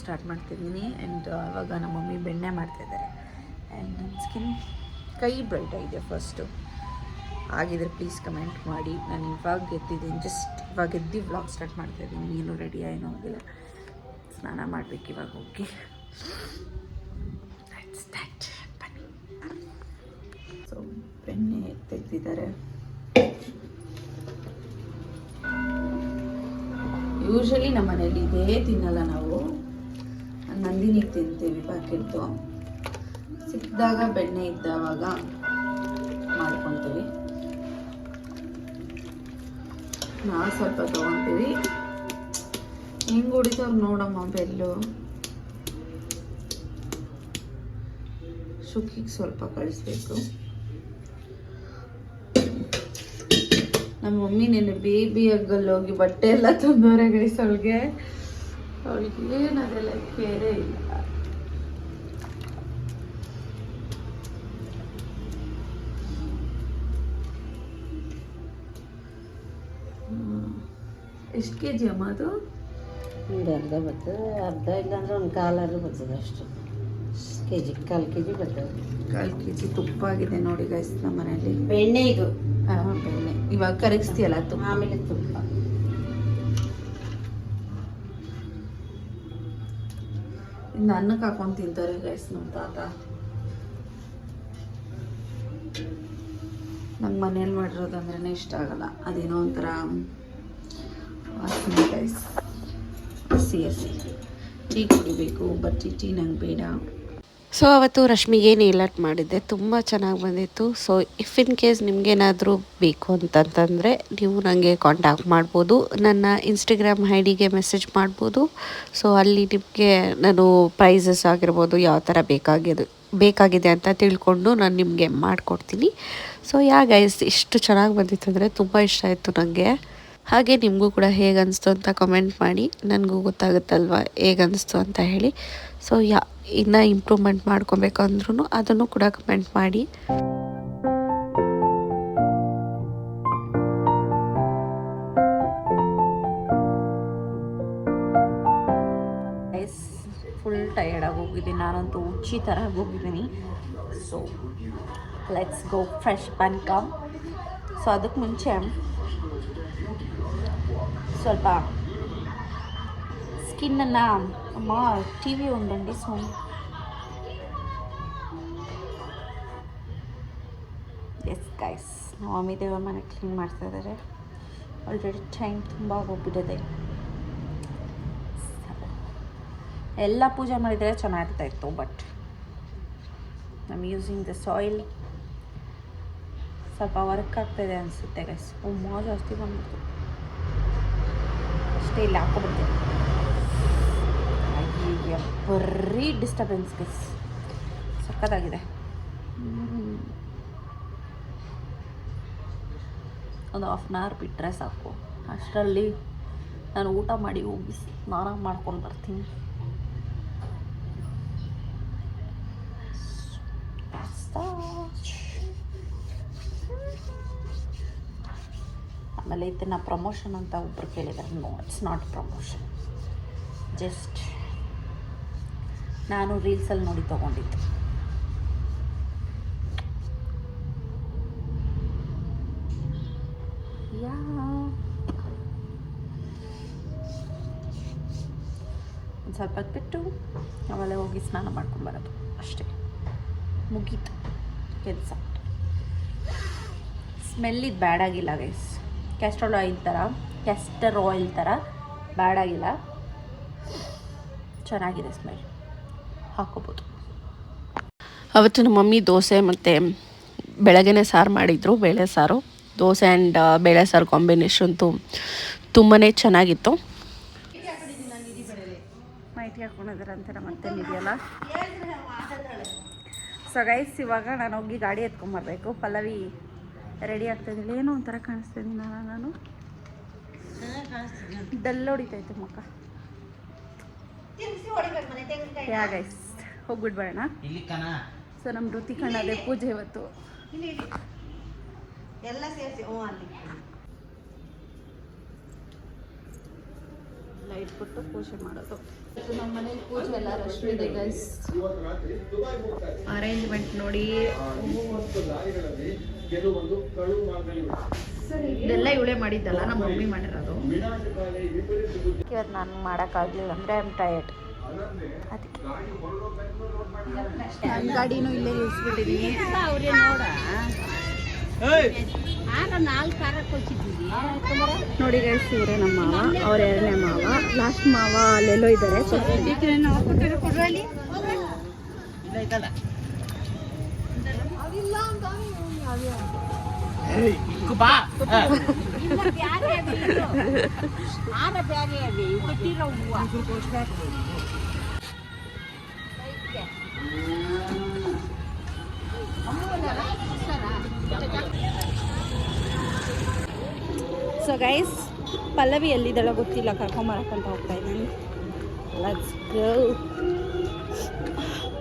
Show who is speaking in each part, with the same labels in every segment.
Speaker 1: Start ಮಾಡ್ತಿದ್ದೀನಿ and ಇವಾಗ ನಮ್ಮ ಮಮ್ಮಿ ಬೆಣ್ಣೆ ಮಾಡ್ತಿದ್ದಾರೆ ಆ್ಯಂಡ್ ನನ್ನ ಸ್ಕಿನ್ ಕೈ ಬ್ರೈಟ್ ಆಗಿದೆ ಫಸ್ಟು. ಆಗಿದ್ರೆ ಪ್ಲೀಸ್ ಕಮೆಂಟ್ ಮಾಡಿ. ನಾನು ಇವಾಗ ಎದ್ದಿದ್ದೀನಿ, ಜಸ್ಟ್ ಇವಾಗ ಎದ್ದು ವ್ಲಾಗ್ ಸ್ಟಾರ್ಟ್ ಮಾಡ್ತಾಯಿದ್ದೀನಿ ಏನು ರೆಡಿ ಏನೂ ಆಗಿಲ್ಲ. ಸ್ನಾನ ಮಾಡಬೇಕು ಇವಾಗ ಹೋಗಿ ಸೊ ಬೆಣ್ಣೆ ತೆಗೆದಿದ್ದಾರೆ. ಯೂಶಲಿ ನಮ್ಮ ಮನೇಲಿ ಇದೇ ತಿನ್ನಲ್ಲ ನಾವು. ನಂದಿನಿಗೆ ತಿಂತೀವಿ ಪ್ಯಾಕೆಟ್ದು ಸಿಕ್ಕಿದಾಗ ಬೆಣ್ಣೆ ಇದ್ದಾವಾಗ ಮಾಡ್ಕೊತೀವಿ. ನಾವು ಸ್ವಲ್ಪ ತೊಗೊತೀವಿ. ಹೆಂಗೆ ಹೊಡಿತಾವ್ ನೋಡಮ್ಮ ಬೆಲ್ಲು? ಸುಕ್ಕಿಗೆ ಸ್ವಲ್ಪ ಕಳಿಸ್ಬೇಕು. ನಮ್ಮ ಮಮ್ಮಿ ನೆನ್ನೆ ಬೇಬಿ ಹಗ್ಗಲ್ಲಿ ಹೋಗಿ ಬಟ್ಟೆ ಎಲ್ಲ ತಂದವ್ರೆ ಗೈಸ್ ಅವಳಿಗೆ ಏನು ಅದೆಲ್ಲ ಕೇರೇ ಇಲ್ಲ ಎಷ್ಟು ಕೆ ಜಿ ಅಮ್ಮ ಅದು
Speaker 2: ಒಂದು ಅರ್ಧ ಬರ್ತದೆ ಅರ್ಧ ಇಲ್ಲಾಂದ್ರೆ ಒಂದು ಕಾಲಾದ್ರೂ ಬರ್ತದೆ ಅಷ್ಟು ಕೆ ಜಿ ಕಾಲು ಕೆ ಜಿ ಬರ್ತದೆ
Speaker 1: ಕಾಲು ಕೆ ಜಿ ತುಪ್ಪ ಆಗಿದೆ ನೋಡಿ ಗೈಸ್ ನಮ್ಮ ಮನೆಯಲ್ಲಿ
Speaker 2: ಬೆಣ್ಣೆ ಇದು
Speaker 1: ಆ, ಬೆಣ್ಣೆ ಇವಾಗ ಕರಗಿಸ್ತೀಯಲ್ಲ ತುಪ್ಪ
Speaker 2: ಆಮೇಲೆ ತುಪ್ಪ
Speaker 1: ಇನ್ನು ಅನ್ನಕ್ಕೆ ಹಾಕೊಂಡು ತಿಂತಾರೆ ಗೈಸ್ ನಮ್ಮ ತಾತ. ನಂಗೆ ಮನೇಲಿ ಮಾಡಿರೋದು ಅಂದ್ರೇ ಇಷ್ಟ ಆಗಲ್ಲ. ಅದೇನೋ ಒಂಥರ, ವಾಸನೆ ಗೈಸ್ ಹಸಿ ಹಸಿ. ಟೀ ಕುಡಿಬೇಕು ಬಟ್ ಟೀ ನಂಗೆ ಬೇಡ.
Speaker 3: ಸೊ ಅವತ್ತು ರಶ್ಮಿಗೆ ನೇಲ್ ಆರ್ಟ್ ಮಾಡಿದ್ದೆ. ತುಂಬ ಚೆನ್ನಾಗಿ ಬಂದಿತ್ತು. ಸೊ ಇಫ್ ಇನ್ ಕೇಸ್ ನಿಮಗೇನಾದರೂ ಬೇಕು ಅಂತಂತಂದರೆ, ನೀವು ನನಗೆ ಕಾಂಟ್ಯಾಕ್ಟ್ ಮಾಡ್ಬೋದು. ನನ್ನ ಇನ್ಸ್ಟಾಗ್ರಾಮ್ ಐ ಡಿಗೆ ಮೆಸೇಜ್ ಮಾಡ್ಬೋದು. ಸೊ ಅಲ್ಲಿ ನಿಮಗೆ ನಾನು ಪ್ರೈಸಸ್ ಆಗಿರ್ಬೋದು, ಯಾವ ಥರ ಬೇಕಾಗಿದೆ ಬೇಕಾಗಿದೆ ಅಂತ ತಿಳ್ಕೊಂಡು ನಾನು ನಿಮಗೆ ಮಾಡಿಕೊಡ್ತೀನಿ. ಸೊ ಯಾ ಗೈಸ್ ಇಷ್ಟು ಚೆನ್ನಾಗಿ ಬಂದಿತ್ತು ಅಂದರೆ ತುಂಬ ಇಷ್ಟ ಆಯಿತು ನನಗೆ ಹಾಗೆ ನಿಮಗೂ ಕೂಡ ಹೇಗೆ ಅನಿಸ್ತು ಅಂತ ಕಮೆಂಟ್ ಮಾಡಿ. ನನಗೂ ಗೊತ್ತಾಗುತ್ತಲ್ವ ಹೇಗೆ ಅನಿಸ್ತು ಅಂತ ಹೇಳಿ. ಸೊ ಯಾ ಇನ್ನು ಇಂಪ್ರೂವ್ಮೆಂಟ್ ಮಾಡ್ಕೊಬೇಕು ಅಂದ್ರೂ ಅದನ್ನು ಕೂಡ ಕಮೆಂಟ್ ಮಾಡಿ.
Speaker 1: ಫುಲ್ ಟಯರ್ಡ್ ಆಗಿ ಹೋಗಿದ್ದೀನಿ. ನಾನಂತೂ ಹುಚ್ಚಿ ಥರ ಹೋಗಿದ್ದೀನಿ. So let's go fresh fun come so ಅದಕ್ಕೆ ಮುಂಚೆ ಸ್ವಲ್ಪ ಸ್ಕಿನ್ನನ್ನು ಅಮ್ಮ ಟಿ ವಿ ಒಂದಂడి ಸೊ ಎಸ್ ಗೈಸ್ ನಮ್ಮ ಮಮ್ಮಿ ಮನೆ ಕ್ಲೀನ್ ಮಾಡ್ತಾ ಇದ್ದಾರೆ ಆಲ್ರೆಡಿ ಟೈಮ್ ತುಂಬ ಹೋಗ್ಬಿಟ್ಟಿದೆ ಎಲ್ಲ ಪೂಜೆ ಮಾಡಿದರೆ ಚೆನ್ನಾಗಿರ್ತಾ ಇತ್ತು ಬಟ್ ನಮ್ಮ ಯೂಸಿಂಗ್ ದ ಸಾಯಿಲ್ ಸ್ವಲ್ಪ ವರ್ಕ್ ಆಗ್ತಾಯಿದೆ ಅನಿಸುತ್ತೆ ಗೈಸ್ ಉಮ್ಮ ಜಾಸ್ತಿ ಬಂದ್ಬಿಡ್ತು. ಅಷ್ಟೇ ಇಲ್ಲಿ ಹಾಕೊಬಿಡ್ತೀನಿ ಬರೀ ಡಿಸ್ಟರ್ಬೆನ್ಸ್ ಗಿಸ್ ಸಕ್ಕತ್ತಾಗಿದೆ. ಒಂದು ಹಾಫ್ ಆನ್ ಅವರ್ ಬಿಟ್ಟರೆ ಸಾಕು. ಅಷ್ಟರಲ್ಲಿ ನಾನು ಊಟ ಮಾಡಿ ಹೋಗಿ ಸ್ನಾನ ಮಾಡ್ಕೊಂಡು ಬರ್ತೀನಿ. ಆಮೇಲೆ ಇದನ್ನು ಪ್ರಮೋಷನ್ ಅಂತ ಒಬ್ಬರು ಕೇಳಿದ್ದಾರೆ no it's not promotion just ನಾನು ರೀಲ್ಸಲ್ಲಿ ನೋಡಿ ತೊಗೊಂಡಿದ್ದು. ಸ್ವಲ್ಪ ಬಿಟ್ಟು ಆಮೇಲೆ ಹೋಗಿ ಸ್ನಾನ ಮಾಡ್ಕೊಂಬರೋದು ಅಷ್ಟೇ. ಮುಗೀತು. ಕೆಲಸ. ಸ್ಮೆಲ್ ಇದು ಬ್ಯಾಡ್ ಆಗಿಲ್ಲ ಗೈಸ್ ಕ್ಯಾಸ್ಟ್ರೋಲ್ ಆಯಿಲ್ ಥರ ಕ್ಯಾಸ್ಟರ್ ಆಯಿಲ್ ಥರ ಬ್ಯಾಡಾಗಿಲ್ಲ ಚೆನ್ನಾಗಿದೆ ಸ್ಮೆಲ್ ಹಾಕೋಬೋದು
Speaker 3: ಅವತ್ತು ನಮ್ಮ ಮಮ್ಮಿ ದೋಸೆ ಮತ್ತು ಬೆಳಗ್ಗೆನೆ ಸಾರು ಮಾಡಿದರು ಬೇಳೆ ಸಾರು. ದೋಸೆ ಆ್ಯಂಡ್ ಬೇಳೆ ಸಾರು ಕಾಂಬಿನೇಷನ್ ತು ತುಂಬಾ ಚೆನ್ನಾಗಿತ್ತು.
Speaker 1: ಮೈಟಿ ನಮ್ಮ ಮತ್ತೆ ಇದೆಯಲ್ಲ ಸೊ ಗೈಸ್ ಇವಾಗ ನಾನು ಹೋಗಿ ಗಾಡಿ ಎತ್ಕೊಂಬರ್ಬೇಕು ಪಲ್ಲವಿ ರೆಡಿ ಆಗ್ತಾಯಿದ್ದೀನಿ ಏನೋ ಒಂಥರ ಕಾಣಿಸ್ತೀನಿ ನಾನು. ನಾನು ಡಲ್ ಹೊಡಿತೈತೆ ಮಕ್ಕ. ಯಾ ಗೈಸ್ ಹೋಗ್ಬಿಡ್ಬೇಡ
Speaker 2: ಇಲ್ಲಿ ಕಣ.
Speaker 1: ಸೊ ನಮ್ಮ ಋತಿ ಅದೇ ಪೂಜೆ ಇವತ್ತು.
Speaker 2: ಎಲ್ಲ ಸೇರಿಸಿ ಹ್ಞೂ ಅಲ್ಲಿ.
Speaker 1: ಲೈಟ್ ಕೊಟ್ಟು ಪೂಜೆ ಮಾಡೋದು. ನಮ್ಮ ಮನೇಲಿ ಪೂಜೆ ಎಲ್ಲ ರಶ್ ಇದೆ ಗೈಸ್ ಅರೇಂಜ್ಮೆಂಟ್ ನೋಡಿ. ಇದೆಲ್ಲ ಇವಳೇ ಮಾಡಿದ್ದಲ್ಲ ನಮ್ಮ ಮಮ್ಮಿ ಮಾಡಿರೋದು. ಇವತ್ತು ನಾನು ಮಾಡೋಕ್ಕಾಗಲಿಲ್ಲ ಅಂದರೆ ಐ ಆಮ್ ಟಯರ್ಡ್ ನನ್ನ ಗಾಡಿನೂ ಇಲ್ಲೇ ನಿಲ್ಸ್ಬಿಟ್ಟಿದ್ದೀನಿ
Speaker 2: ಅವ್ರೇ ನೋಡ
Speaker 1: ನೋಡಿ ಗೈಸ್ ಇವರೇ ನಮ್ಮ ಮಾವ ಅವ್ರ ಎರಡನೇ ಮಾವ. ಲಾಸ್ಟ್ ಮಾವ ಅಲ್ಲೆಲ್ಲೋ ಇದ್ದಾರೆ
Speaker 2: ಬಾ.
Speaker 1: ಸೊ ಗೈಸ್ ಪಲ್ಲವಿ ಎಲ್ಲಿದ್ದಾಳೋ ಗೊತ್ತಿಲ್ಲ. ಕರ್ಕೊಂಬರಕ್ಕಂತ ಹೋಗ್ತಾ ಇದ್ದೀನಿ. ಲೆಟ್ಸ್ ಗೋ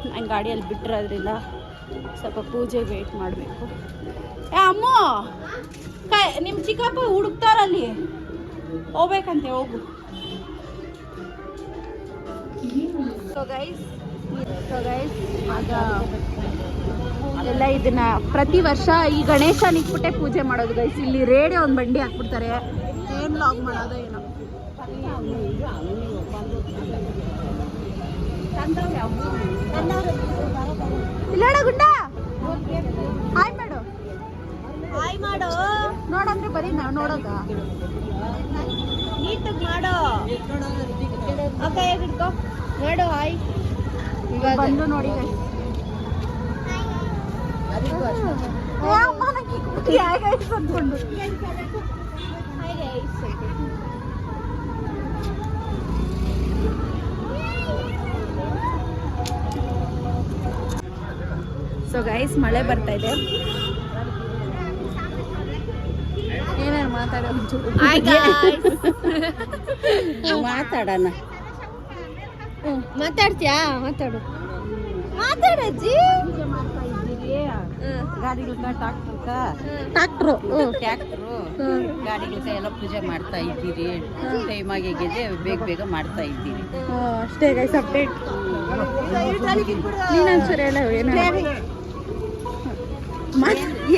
Speaker 1: ನಾನು ಗಾಡಿಯಲ್ಲಿ ಬಿಟ್ಟಿರೋದ್ರಿಂದ ಸ್ವಲ್ಪ ಪೂಜೆ ವೇಟ್ ಮಾಡಬೇಕು. ಏ, ಅಮ್ಮ! ಕೈ ನಿಮ್ಮ ಚಿಕ್ಕಪ್ಪ ಹುಡುಕ್ತಾರಲ್ಲಿ. ಹೋಗ್ಬೇಕಂತೆ, ಹೋಗು. ಸೊ ಗೈಸ್ ಸೊ ಗೈಸ್ ಆಗ ಎಲ್ಲ ಇದನ್ನ ಪ್ರತಿ ವರ್ಷ ಈ ಗಣೇಶ ಇಟ್ಬಿಟ್ಟೆ ಪೂಜೆ ಮಾಡೋದು ಗೈಸ್ ಇಲ್ಲಿ ರೇಡಿಯೋ ಒಂದು ಬಂಡಿ ಹಾಕ್ಬಿಡ್ತಾರೆ. ಏನ್ ಲಾಗ್ ಮಾಡೋದು ಏನೋ. ಇಲ್ಲಡ ಗುಂಡ? ಹಾಯ್ ಮಾಡು. ಹಾಯ್ ಮಾಡು. ನೋಡಂದ್ರೆ ಬರೀ ನಾವು ನೋಡೋದ. ನೀಟಾಗಿ ಮಾಡೋ. ಹಿಡ್ಕೋ. ಹೇಳು ಹಾಯ್ ಇವಾಗ ಬಂದು ನೋಡಿ ಸೊ ಗೈಸ್ ಮಳೆ ಬರ್ತಾ ಇದೆ. ಏನೇನು ಮಾತಾಡೋ
Speaker 2: ಮಾತಾಡೋಣ.
Speaker 1: ಮಾತಾಡ್ತೀಯಾ? ಮಾತಾಡು. ಮಾತಾಡಜ್ಜಿ
Speaker 2: ಗಾಡಿಗಳ್ಕ ಟ್ರಾಕ್ಟರ್ಕ
Speaker 1: ಟ್ಯಾಕ್ಟ್ರು.
Speaker 2: ಟ್ಯಾಕ್ಟ್ರು ಗಾಡಿಗಳ್ಕ ಎಲ್ಲ ಪೂಜೆ ಮಾಡ್ತಾ ಇದ್ದೀರಿ. ಟೈಮ್ ಆಗಿದೆ ಬೇಗ ಬೇಗ ಮಾಡ್ತಾ ಇದ್ದೀರಿ.
Speaker 1: ಅಷ್ಟೇ ಗೈಸ್ ಅಪ್ಡೇಟ್ ನೀನೊಂದ್ಸರಿ ಹೇಳ ಏನು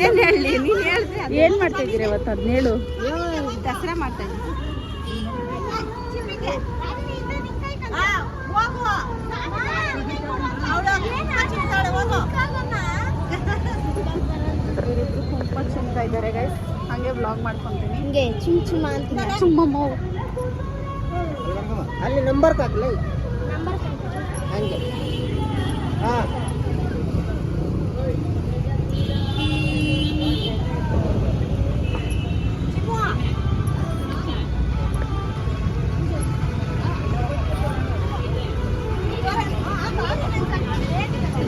Speaker 1: ಏನ್ ಹೇಳಿ? ನೀನ್ ಹೇಳ್ದೆ ಏನ್ ಮಾಡ್ತಾ ಇದ್ದೀರಿ ಇವತ್ತು ಅದನ್ನ ಹೇಳು. ದಸರಾ ಮಾಡ್ತಾ ಇದ್ದೀವಿ ತುಂಬ ಚಂದ ಇದ್ದಾರೆ ಗೈಸ್ ಹಂಗೆ ಬ್ಲಾಗ್ ಮಾಡ್ಕೊಂತೀನಿ. ಹಿಂಗೆ ಚುಮ್ ಚುಮ್ಮ ಅಂತ ಚುಮ್ಮಮ್ಮ
Speaker 2: ಅಲ್ಲಿ ನಂಬರ್ ಹಾಕ್ಲ? ಹಂಗೆ.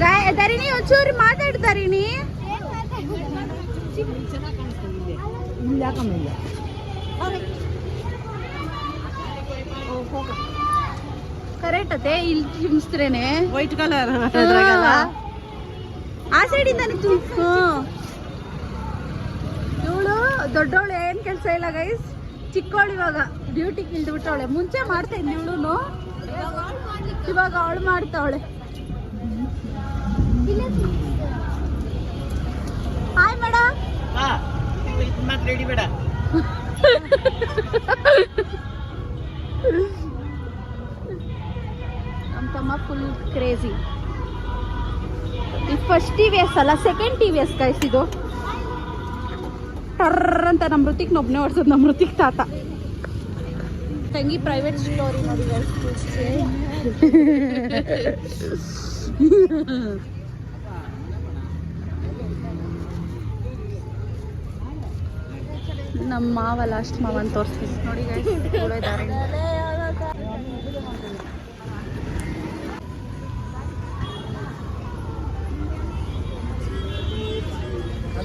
Speaker 1: ಗಾಯ ಧರಣಿ ಒಂಚೂರು ಮಾತಾಡು ಕರೆಕ್ಟ್ ಅತ್ತೆ. ಇಲ್ಲಿ ಚಿಮ್ಸ್ತ್ರೇನೆ
Speaker 2: ವೈಟ್ ಕಲರ್
Speaker 1: ಆ ಸೈಡಿಂದಾನೆ ತುಂಬ ಇವಳು ದೊಡ್ಡವಳು ಏನ್ ಕೆಲಸ ಇಲ್ಲ ಗೈಸ್ ಚಿಕ್ಕವಳು ಇವಾಗ. ಡ್ಯೂಟಿ ಡ್ಯೂಟಿಗೆ ಇಳ್ದ್ಬಿಟ್ಟವಳೆ. ಮುಂಚೆ ಮಾಡ್ತಾ ಇದ್ದ ಇವಳು ಇವಾಗ ಅವಳು ಮಾಡ್ತಾವಳೆ. ಫಸ್ಟ್ ಟಿ ವಿ ಎಸ್ ಅಲ್ಲ ಸೆಕೆಂಡ್ ಟಿ ವಿ ಎಸ್ ಇದು ಟರ್ರ್ ಅಂತ ನಮ್ಮ ಋತಿಕ್ ಒಬ್ಬನೇ ಓಡಿಸೋದು ನಮ್ಮ ಋತಿಕ್ ತಾತ. ತಂಗಿ ಪ್ರೈವೇಟ್ ಸ್ಟೋರಿ ನೋಡಿ guys. ನಮ್ಮ ಮಾವ ಲಾಸ್ಟ್ ಮಾವ ಅಂತ ತೋರಿಸ್ತೀನಿ ನೋಡಿ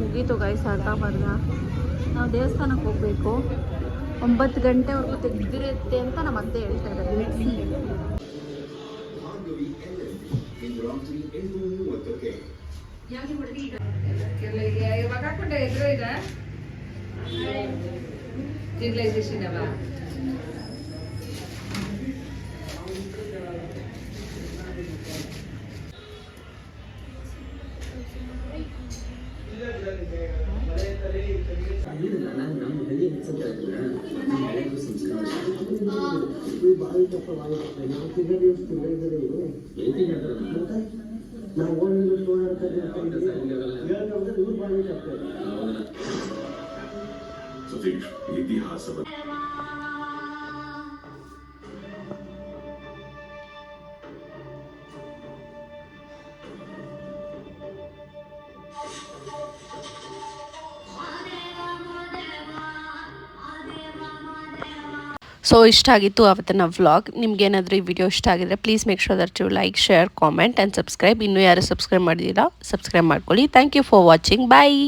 Speaker 1: ಮುಗೀತು ಗೈಸ್ ಅರ್ಧ ಬರ್ಧ. ನಾವು ದೇವಸ್ಥಾನಕ್ಕೆ ಹೋಗಬೇಕು. ಒಂಬತ್ತು ಗಂಟೆವರೆಗೂ ತೆಗ್ದಿರುತ್ತೆ ಅಂತ ನಮ್ಮ ಅತ್ತೆ ಹೇಳ್ತಾ ಇದ್ದಾರೆ
Speaker 4: ಸತೀಶ್ ಇತಿಹಾಸದ
Speaker 5: ಸೊ ಇಷ್ಟ ಆಗಿತ್ತು ಅವತ್ತಿನ ವ್ಲಾಗ್ ನಿಮ್ಗೇನಾದರೂ ಈ ವಿಡಿಯೋ ಇಷ್ಟ ಆಗಿದ್ರೆ please make sure that you like share comment and subscribe ಇನ್ನೂ ಯಾರು ಸಬ್ಸ್ಕ್ರೈಬ್ ಮಾಡಿದ್ದೀರಾ ಸಬ್ಸ್ಕ್ರೈಬ್ ಮಾಡ್ಕೊಳ್ಳಿ. Thank you for watching bye